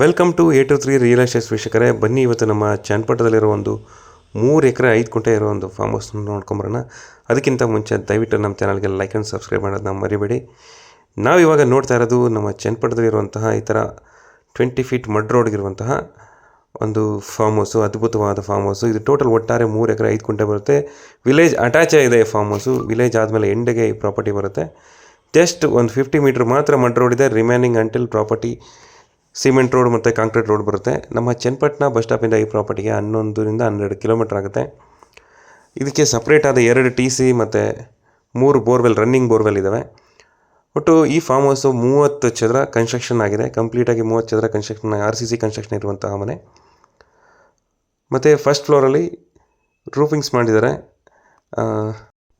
Welcome to A to three real estate ವೀಕ್ಷಕರೇ, ಬನ್ನಿ ಇವತ್ತು ನಮ್ಮ ಚನ್ನಪಟ್ಟಣದಲ್ಲಿರೋ ಒಂದು ಮೂರು ಎಕರೆ, ಐದು ಕುಂಟೆ ಇರೋ ಒಂದು ಫಾರ್ಮ್ ಹೌಸ್ ನೋಡ್ಕೊಂಬರೋಣ. ಅದಕ್ಕಿಂತ ಮುಂಚೆ ದಯವಿಟ್ಟು ನಮ್ಮ ಚಾನಲ್ಗೆ ಲೈಕ್ ಆ್ಯಂಡ್ ಸಬ್ಸ್ಕ್ರೈಬ್ ಮಾಡೋದನ್ನ ಮರಿಬೇಡಿ. ನಾವು ಇವಾಗ ನೋಡ್ತಾ ಇರೋದು ನಮ್ಮ ಚನ್ನಪಟ್ಟಣದಲ್ಲಿರುವಂತಹ ಈ ಥರ ಟ್ವೆಂಟಿ ಫೀಟ್ ಮಡ್ ರೋಡ್ಗಿರುವಂತಹ ಒಂದು ಫಾರ್ಮ್ ಹೌಸು ಅದ್ಭುತವಾದ ಫಾರ್ಮ್ ಹೌಸು ಇದು ಟೋಟಲ್ ಒಟ್ಟಾರೆ ಮೂರು ಎಕರೆ, ಐದು ಕುಂಟೆ ಬರುತ್ತೆ. ವಿಲೇಜ್ ಅಟ್ಯಾಚೇ ಇದೆ ಫಾರ್ಮ್ ಹೌಸು ವಿಲೇಜ್ ಆದಮೇಲೆ ಎಂಡಿಗೆ ಈ ಪ್ರಾಪರ್ಟಿ ಬರುತ್ತೆ. ಜಸ್ಟ್ ಒಂದು ಫಿಫ್ಟಿ ಮೀಟ್ರ್ ಮಾತ್ರ ಮಡ್ ರೋಡ್ ಇದೆ. Remaining until property cement road ಮತ್ತು ಕಾಂಕ್ರೀಟ್ ರೋಡ್ ಬರುತ್ತೆ. ನಮ್ಮ ಚನ್ನಪಟ್ಟಣ ಬಸ್ ಸ್ಟಾಪಿಂದ ಈ ಪ್ರಾಪರ್ಟಿಗೆ ಹನ್ನೊಂದರಿಂದ ಹನ್ನೆರಡು ಕಿಲೋಮೀಟ್ರ್ ಆಗುತ್ತೆ. ಇದಕ್ಕೆ ಸಪ್ರೇಟ್ ಆದ ಎರಡು ಟಿ ಸಿ ಮತ್ತು ಮೂರು ಬೋರ್ವೆಲ್ ರನ್ನಿಂಗ್ ಬೋರ್ವೆಲ್ ಇದ್ದಾವೆ ಒಟ್ಟು ಈ ಫಾರ್ಮ್ ಹೌಸು ಮೂವತ್ತು ಚದರ ಕನ್ಸ್ಟ್ರಕ್ಷನ್ ಆಗಿದೆ. ಕಂಪ್ಲೀಟಾಗಿ ಮೂವತ್ತು ಚದರ construction R C C construction ಇರುವಂತಹ ಮನೆ. ಮತ್ತು ಫಸ್ಟ್ ಫ್ಲೋರಲ್ಲಿ ರೂಫಿಂಗ್ಸ್ ಮಾಡಿದ್ದಾರೆ.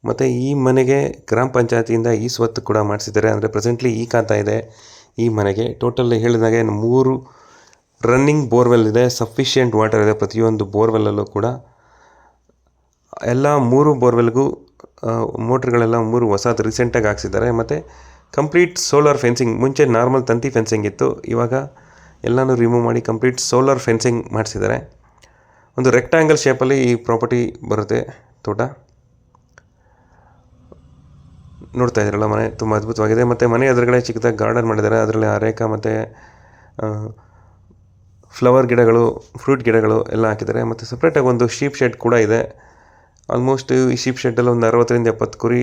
ಮತ್ತು ಈ ಮನೆಗೆ ಗ್ರಾಮ ಪಂಚಾಯತಿಯಿಂದ ಈ ಸ್ವತ್ತು ಕೂಡ ಮಾಡಿಸಿದ್ದಾರೆ. ಅಂದರೆ ಪ್ರೆಸೆಂಟ್ಲಿ ಈ ಕಾಂತ ಇದೆ. ಈ ಮನೆಗೆ. ಟೋಟಲ್ ಹೇಳಿದಾಗೆ ಮೂರು ರನ್ನಿಂಗ್ ಬೋರ್ವೆಲ್ ಇದೆ ಸಫಿಷಿಯೆಂಟ್ ವಾಟರ್ ಇದೆ, ಪ್ರತಿಯೊಂದು ಬೋರ್ವೆಲ್ಲಲ್ಲೂ ಕೂಡ. ಎಲ್ಲ ಮೂರು ಬೋರ್ವೆಲ್ಗೂ ಮೋಟ್ರ್ಗಳೆಲ್ಲ ಮೂರು ಹೊಸದು ರೀಸೆಂಟಾಗಿ ಹಾಕ್ಸಿದ್ದಾರೆ. ಮತ್ತು ಕಂಪ್ಲೀಟ್ ಸೋಲಾರ್ ಫೆನ್ಸಿಂಗ್ ಮುಂಚೆ ನಾರ್ಮಲ್ ತಂತಿ ಫೆನ್ಸಿಂಗ್ ಇತ್ತು, ಇವಾಗ ಎಲ್ಲನೂ ರಿಮೂವ್ ಮಾಡಿ ಕಂಪ್ಲೀಟ್ ಸೋಲಾರ್ ಫೆನ್ಸಿಂಗ್ ಮಾಡಿಸಿದ್ದಾರೆ. ಒಂದು ರೆಕ್ಟ್ಯಾಂಗಲ್ ಶೇಪಲ್ಲಿ ಈ ಪ್ರಾಪರ್ಟಿ ಬರುತ್ತೆ ತೋಟ. ನೋಡ್ತಾ ಇದ್ರಲ್ಲ, ಮನೆ ತುಂಬ ಅದ್ಭುತವಾಗಿದೆ. ಮತ್ತು ಮನೆ ಎದುರುಗಡೆ ಚಿಕ್ಕದಾಗಿ ಗಾರ್ಡನ್ ಮಾಡಿದ್ದಾರೆ. ಅದರಲ್ಲಿ ಅರೇಕ ಮತ್ತು ಫ್ಲವರ್ ಗಿಡಗಳು ಫ್ರೂಟ್ ಗಿಡಗಳು ಎಲ್ಲ ಹಾಕಿದ್ದಾರೆ. ಮತ್ತು ಸಪ್ರೇಟಾಗಿ ಒಂದು ಶೀಪ್ ಶೆಡ್ ಕೂಡ ಇದೆ. ಆಲ್ಮೋಸ್ಟ್ ಈ ಶೀಪ್ ಶೆಡ್ಡಲ್ಲಿ ಒಂದು ಅರವತ್ತರಿಂದ ಎಪ್ಪತ್ತು ಕುರಿ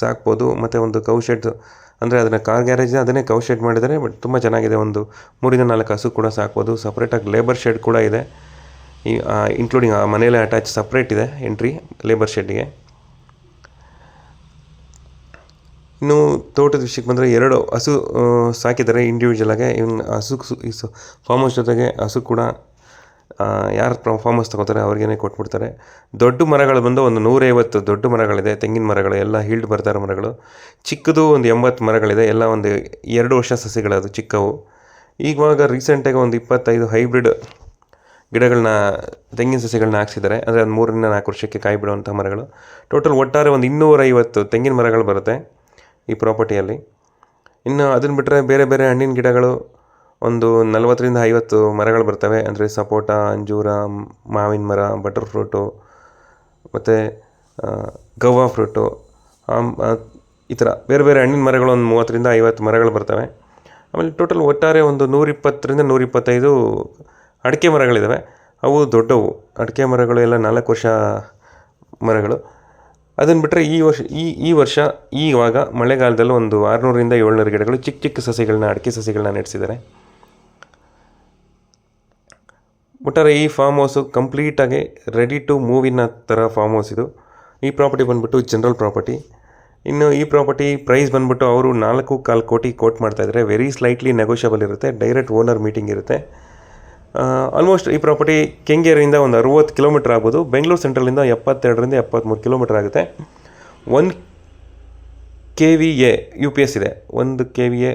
ಸಾಕ್ಬೋದು. ಮತ್ತು ಒಂದು ಕೌ ಶೆಡ್ ಅಂದರೆ ಅದನ್ನು ಕಾರ್ ಗ್ಯಾರೇಜ್ ಅದನ್ನೇ ಕೌ ಶೆಡ್ ಮಾಡಿದ್ದಾರೆ. ಬಟ್ ತುಂಬ ಚೆನ್ನಾಗಿದೆ. ಒಂದು ಮೂರಿಂದ ನಾಲ್ಕು ಹಸು ಕೂಡ ಸಾಕ್ಬೋದು. ಸಪ್ರೇಟಾಗಿ ಲೇಬರ್ ಶೆಡ್ ಕೂಡ ಇದೆ. ಈ ಇನ್ಕ್ಲೂಡಿಂಗ್ ಆ ಮನೆಯಲ್ಲೇ ಅಟ್ಯಾಚ್ ಸಪ್ರೇಟ್ ಇದೆ ಎಂಟ್ರಿ ಲೇಬರ್ ಶೆಡ್ಡಿಗೆ ಇನ್ನು ತೋಟದ ವಿಷಯಕ್ಕೆ ಬಂದರೆ ಎರಡು ಹಸು ಸಾಕಿದ್ದಾರೆ ಸಾಕಿದ್ದಾರೆ ಆಗಿ ಇನ್ನು ಹಸು ಸು- ಈ ಸು ಫಾರ್ಮ್ ಹೌಸ್ ಜೊತೆಗೆ ಹಸು ಕೂಡ ಯಾರು ಫಾರ್ಮ್ ಹೌಸ್ ತಗೋತಾರೆ ಅವ್ರಿಗೇನೆ ಕೊಟ್ಬಿಡ್ತಾರೆ. ದೊಡ್ಡ ಮರಗಳು ಬಂದು ಒಂದು ನೂರೈವತ್ತು ದೊಡ್ಡ ಮರಗಳಿದೆ, ತೆಂಗಿನ ಮರಗಳು, ಎಲ್ಲ ಹೀಲ್ಡ್ ಬರ್ತಾ ಇರೋ ಮರಗಳು. ಚಿಕ್ಕದು ಒಂದು ಎಂಬತ್ತು ಮರಗಳಿದೆ, ಎಲ್ಲ ಒಂದು ಎರಡು ವರ್ಷ ಸಸಿಗಳದು ಚಿಕ್ಕವು. ಈವಾಗ ರೀಸೆಂಟಾಗಿ ಒಂದು ಇಪ್ಪತ್ತೈದು ಹೈಬ್ರಿಡ್ ಗಿಡಗಳನ್ನ ತೆಂಗಿನ ಸಸಿಗಳನ್ನ ಹಾಕ್ಸಿದ್ದಾರೆ. ಅಂದರೆ ಒಂದು ಮೂರರಿಂದ ನಾಲ್ಕು ವರ್ಷಕ್ಕೆ ಕಾಯಿ ಬಿಡುವಂಥ ಮರಗಳು. ಟೋಟಲ್ ಒಟ್ಟಾರೆ ಒಂದು ಇನ್ನೂರೈವತ್ತು ತೆಂಗಿನ ಮರಗಳು ಬರುತ್ತೆ. ಈ ಪ್ರಾಪರ್ಟಿಯಲ್ಲಿ ಇನ್ನು ಅದನ್ನು ಬಿಟ್ಟರೆ ಬೇರೆ ಬೇರೆ ಹಣ್ಣಿನ ಗಿಡಗಳು ಒಂದು ನಲವತ್ತರಿಂದ ಐವತ್ತು ಮರಗಳು ಬರ್ತವೆ. ಅಂದರೆ ಸಪೋಟ, ಅಂಜೂರ, ಮಾವಿನ ಮರ ಬಟರ್ ಫ್ರೂಟು ಮತ್ತು ಗವ್ವಾ ಫ್ರೂಟು ಈ ಥರ ಬೇರೆ ಬೇರೆ ಹಣ್ಣಿನ ಮರಗಳು ಒಂದು ಮೂವತ್ತರಿಂದ ಐವತ್ತು ಮರಗಳು ಬರ್ತವೆ. ಆಮೇಲೆ ಟೋಟಲ್ ಒಟ್ಟಾರೆ ಒಂದು ನೂರಿಪ್ಪತ್ತರಿಂದ ನೂರಿಪ್ಪತ್ತೈದು ಅಡಿಕೆ ಮರಗಳಿದ್ದಾವೆ ಅವು ದೊಡ್ಡವು. ಅಡಿಕೆ ಮರಗಳು ಎಲ್ಲ ನಾಲ್ಕು ವರ್ಷ ಮರಗಳು. ಅದನ್ನು ಬಿಟ್ಟರೆ ಈ ವರ್ಷ, ಈ ಈ ವರ್ಷ, ಈವಾಗ ಮಳೆಗಾಲದಲ್ಲಿ ಒಂದು ಆರುನೂರಿಂದ ಏಳ್ನೂರು ಗಿಡಗಳು ಚಿಕ್ಕ ಚಿಕ್ಕ ಸಸಿಗಳನ್ನ ಅಡಿಕೆ ಸಸಿಗಳನ್ನ ನೆಡೆಸಿದ್ದಾರೆ. ಒಟ್ಟಾರೆ ಈ ಫಾರ್ಮ್ ಹೌಸು ಕಂಪ್ಲೀಟಾಗಿ ರೆಡಿ ಟು ಮೂವ್ ಇನ್ ಥರ ಫಾರ್ಮ್ ಹೌಸ್ ಇದು. ಈ ಪ್ರಾಪರ್ಟಿ ಬಂದ್ಬಿಟ್ಟು ಜನರಲ್ ಪ್ರಾಪರ್ಟಿ ಇನ್ನು ಈ ಪ್ರಾಪರ್ಟಿ ಪ್ರೈಸ್ ಬಂದುಬಿಟ್ಟು ಅವರು ನಾಲ್ಕು ಕಾಲು ಕೋಟಿ ಕೋಟ್ ಮಾಡ್ತಾಯಿದ್ರೆ ವೆರಿ ಸ್ಲೈಟ್ಲಿ ನೆಗೋಷಿಯಬಲ್ ಇರುತ್ತೆ. ಡೈರೆಕ್ಟ್ ಓನರ್ ಮೀಟಿಂಗ್ ಇರುತ್ತೆ. ಆಲ್ಮೋಸ್ಟ್ ಈ ಪ್ರಾಪರ್ಟಿ ಕೆಂಗೇರಿಯಿಂದ ಒಂದು ಅರುವತ್ತು ಕಿಲೋಮೀಟ್ರ್ ಆಗ್ಬೋದು. ಬೆಂಗಳೂರು ಸೆಂಟ್ರಲಿಂದ ಎಪ್ಪತ್ತೆರಡರಿಂದ ಎಪ್ಪತ್ತ್ಮೂರು ಕಿಲೋಮೀಟರ್ ಆಗುತ್ತೆ. ಒಂದು K V A U P S ಇದೆ. ಒಂದು K V A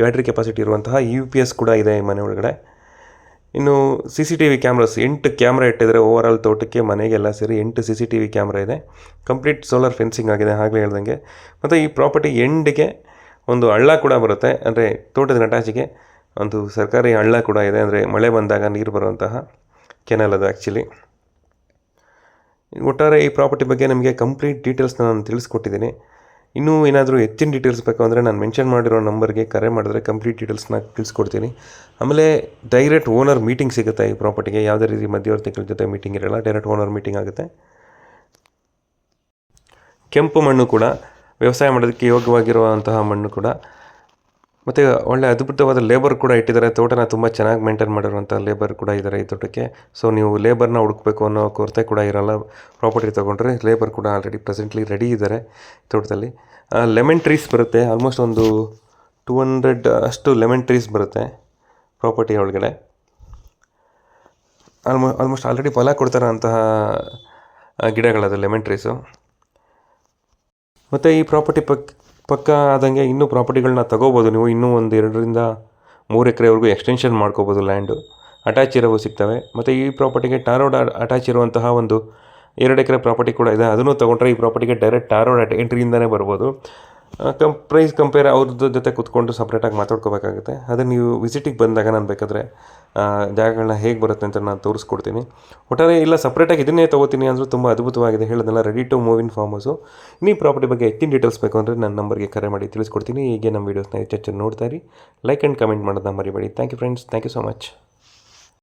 battery capacity ಇರುವಂತಹ ಯು ಪಿ ಎಸ್ ಕೂಡ ಇದೆ ಮನೆ ಒಳಗಡೆ. ಇನ್ನು C C T V cameras ಎಂಟು ಕ್ಯಾಮ್ರಾ ಇಟ್ಟಿದ್ದಾರೆ ಓವರ್ ಆಲ್ ತೋಟಕ್ಕೆ ಮನೆಗೆಲ್ಲ ಸೇರಿ ಎಂಟು C C T V camera ಇದೆ. ಕಂಪ್ಲೀಟ್ ಸೋಲಾರ್ ಫೆನ್ಸಿಂಗ್ ಆಗಿದೆ, ಆಗಲೇ ಹೇಳ್ದಂಗೆ. ಮತ್ತು ಈ ಪ್ರಾಪರ್ಟಿ ಎಂಡಿಗೆ ಒಂದು ಹಳ್ಳ ಕೂಡ ಬರುತ್ತೆ. ಅಂದರೆ ತೋಟದ ನಟಾಚಿಗೆ ಒಂದು ಸರ್ಕಾರಿ ಹಳ್ಳ ಕೂಡ ಇದೆ. ಅಂದರೆ ಮಳೆ ಬಂದಾಗ ನೀರು ಬರುವಂತಹ ಕೆನಲ್ ಅದು ಆ್ಯಕ್ಚುಲಿ ಒಟ್ಟಾರೆ ಈ ಪ್ರಾಪರ್ಟಿ ಬಗ್ಗೆ ನಿಮಗೆ ಕಂಪ್ಲೀಟ್ ಡೀಟೇಲ್ಸ್ನ ನಾನು ತಿಳಿಸ್ಕೊಟ್ಟಿದ್ದೀನಿ. ಇನ್ನೂ ಏನಾದರೂ ಹೆಚ್ಚಿನ ಡೀಟೇಲ್ಸ್ ಬೇಕು ಅಂದರೆ ನಾನು ಮೆನ್ಷನ್ ಮಾಡಿರೋ ನಂಬರ್ಗೆ ಕರೆ ಮಾಡಿದ್ರೆ ಕಂಪ್ಲೀಟ್ ಡೀಟೇಲ್ಸ್ನ ತಿಳಿಸ್ಕೊಡ್ತೀನಿ. ಆಮೇಲೆ ಡೈರೆಕ್ಟ್ ಓನರ್ ಮೀಟಿಂಗ್ ಸಿಗುತ್ತೆ ಈ ಪ್ರಾಪರ್ಟಿಗೆ ಯಾವುದೇ ರೀತಿ ಮಧ್ಯವರ್ತಿಗಳ ಜೊತೆ ಮೀಟಿಂಗ್ ಇರಲ್ಲ ಡೈರೆಕ್ಟ್ ಓನರ್ ಮೀಟಿಂಗ್ ಆಗುತ್ತೆ. ಕೆಂಪು ಮಣ್ಣು ಕೂಡ, ವ್ಯವಸಾಯ ಮಾಡೋದಕ್ಕೆ ಯೋಗ್ಯವಾಗಿರುವಂತಹ ಮಣ್ಣು ಕೂಡ ಮತ್ತು ಒಳ್ಳೆ ಅದ್ಭುತವಾದ ಲೇಬರ್ ಕೂಡ ಇಟ್ಟಿದ್ದಾರೆ. ತೋಟನ ತುಂಬ ಚೆನ್ನಾಗಿ ಮೇಂಟೈನ್ ಮಾಡಿರುವಂಥ ಲೇಬರ್ ಕೂಡ ಇದ್ದಾರೆ ಈ ತೋಟಕ್ಕೆ. ಸೊ ನೀವು ಲೇಬರ್ನ ಹುಡುಕಬೇಕು ಅನ್ನೋ ಕೊರತೆ ಕೂಡ ಇರಲ್ಲ. ಪ್ರಾಪರ್ಟಿ ತೊಗೊಂಡ್ರೆ ಲೇಬರ್ ಕೂಡ ಆಲ್ರೆಡಿ ಪ್ರೆಸೆಂಟ್ಲಿ ರೆಡಿ ಇದ್ದಾರೆ ತೋಟದಲ್ಲಿ. ಲೆಮನ್ ಟ್ರೀಸ್ ಬರುತ್ತೆ. ಆಲ್ಮೋಸ್ಟ್ ಒಂದು ಟೂ ಹಂಡ್ರೆಡ್ ಅಷ್ಟು ಲೆಮನ್ ಟ್ರೀಸ್ ಬರುತ್ತೆ ಪ್ರಾಪರ್ಟಿ ಒಳಗಡೆ. ಆಲ್ಮೋ ಆಲ್ಮೋಸ್ಟ್ ಆಲ್ರೆಡಿ ಫಲ ಕೊಡ್ತಾರ ಅಂತಹ ಗಿಡಗಳದು ಲೆಮನ್ ಟ್ರೀಸು ಮತ್ತು ಈ ಪ್ರಾಪರ್ಟಿ ಪಕ್ ಪಕ್ಕ ಆದಂಗೆ ಇನ್ನೂ ಪ್ರಾಪರ್ಟಿಗಳನ್ನ ತಗೋಬೋದು ನೀವು. ಇನ್ನೂ ಒಂದು ಎರಡರಿಂದ ಮೂರು ಎಕರೆವರೆಗೂ ಎಕ್ಸ್ಟೆನ್ಷನ್ ಮಾಡ್ಕೋಬೋದು ಲ್ಯಾಂಡು ಅಟ್ಯಾಚ್ ಇರೋವು ಸಿಗ್ತವೆ. ಮತ್ತು ಈ ಪ್ರಾಪರ್ಟಿಗೆ ಟಾರೋಡ್ ಅಟ್ಯಾಚ್ ಇರುವಂತಹ ಒಂದು ಎರಡು ಎಕರೆ ಪ್ರಾಪರ್ಟಿ ಕೂಡ ಇದೆ. ಅದನ್ನು ತೊಗೊಂಡ್ರೆ ಈ ಪ್ರಾಪರ್ಟಿಗೆ ಡೈರೆಕ್ಟ್ ಟಾರೋಡ್ ಎಂಟ್ರಿಯಿಂದಲೇ ಬರ್ಬೋದು. ಕಂ ಪ್ರೈಸ್ ಕಂಪೇರ್ ಅವ್ರದ್ದು ಜೊತೆ ಕೂತ್ಕೊಂಡು ಸಪ್ರೇಟಾಗಿ ಮಾತಾಡ್ಕೋಬೇಕಾಗುತ್ತೆ. ಅದೇ ನೀವು ವಿಸಿಟಿಗೆ ಬಂದಾಗ ನಾನು ಬೇಕಾದರೆ ಜಾಗಗಳನ್ನ ಹೇಗೆ ಬರುತ್ತೆ ಅಂತ ನಾನು ತೋರಿಸ್ಕೊಡ್ತೀನಿ. ಒಟ್ಟಾರೆ ಇಲ್ಲ ಸಪ್ರೇಟಾಗಿ ಇದನ್ನೇ ತೊಗೋತೀನಿ ಅಂದರೂ ತುಂಬ ಅದ್ಭುತವಾಗಿದೆ ಹೇಳೋದಲ್ಲ ready to move in farm house ನೀವು ಪ್ರಾಪರ್ಟಿ ಬಗ್ಗೆ ಹೆಚ್ಚಿನ ಡೀಟೇಲ್ಸ್ ಬೇಕು ಅಂದರೆ ನನ್ನ ನಂಬರ್ಗೆ ಕರೆ ಮಾಡಿ ತಿಳಿಸ್ಕೊಡ್ತೀನಿ. ಹೀಗೆ ನಮ್ಮ ವೀಡಿಯೋಸ್ನ ಹೆಚ್ಚೆಚ್ಚು ನೋಡ್ತಾ ಇರಿ. ಲೈಕ್ ಆ್ಯಂಡ್ ಕಮೆಂಟ್ ಮಾಡೋದನ್ನ ಮರಿಬೇಡಿ. Thank you friends thank you so much